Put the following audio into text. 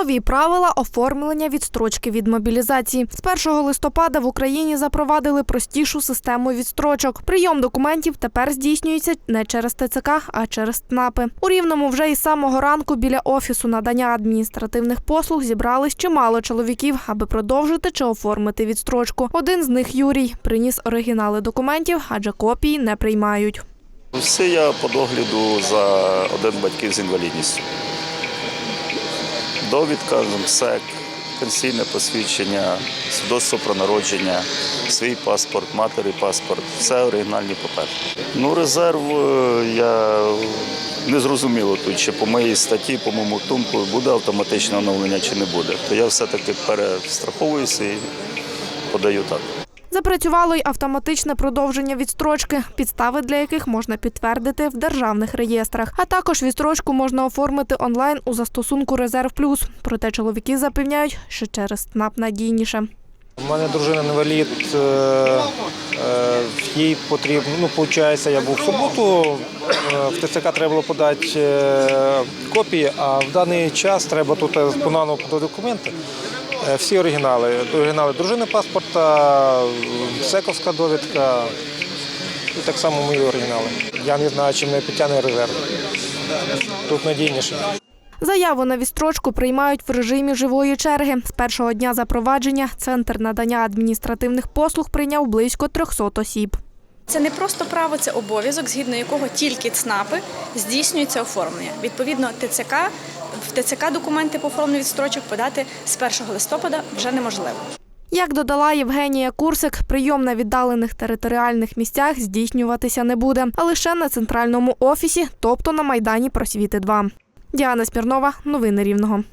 Нові правила оформлення відстрочки від мобілізації. З 1 листопада в Україні запровадили простішу систему відстрочок. Прийом документів тепер здійснюється не через ТЦК, а через ТНАПи. У Рівному вже із самого ранку біля офісу надання адміністративних послуг зібрались чимало чоловіків, аби продовжити чи оформити відстрочку. Один з них Юрій приніс оригінали документів, адже копії не приймають. Все я по догляду за один батьків з інвалідністю. Довідка, МСЕК, пенсійне посвідчення, свідоцтво про народження, свій паспорт, матері паспорт, все оригінальні папери. Ну, резерв е, я не зрозуміло тут, чи по моїй статті, по моєму думку, буде автоматичне оновлення чи не буде. То я все-таки перестраховуюся і подаю так. Запрацювало й автоматичне продовження відстрочки, підстави для яких можна підтвердити в державних реєстрах. А також відстрочку можна оформити онлайн у застосунку Резерв Плюс. Проте чоловіки запевняють, що через СНАП надійніше. У мене дружина інвалід, е, е, їй потрібно, ну, виходить, я був в суботу, е, в ТЦК треба було подати копії, а в даний час треба тут понаново подати документи. Е, Всі оригінали. Оригінали дружини паспорта, сековська довідка і так само мої оригінали. Я не знаю, чи мене підтягне резерв. Тут надійніше. Заяву на відстрочку приймають в режимі живої черги. З першого дня запровадження центр надання адміністративних послуг прийняв близько 300 осіб. Це не просто право, це обов'язок, згідно якого тільки ЦНАПи здійснюється оформлення. Відповідно, ТЦК в ТЦК документи по формі відстрочок подати з 1 листопада вже неможливо. Як додала Євгенія Курсик, прийом на віддалених територіальних місцях здійснюватися не буде, а лише на центральному офісі, тобто на майдані просвіти 2 Діана Смірнова, новини Рівного.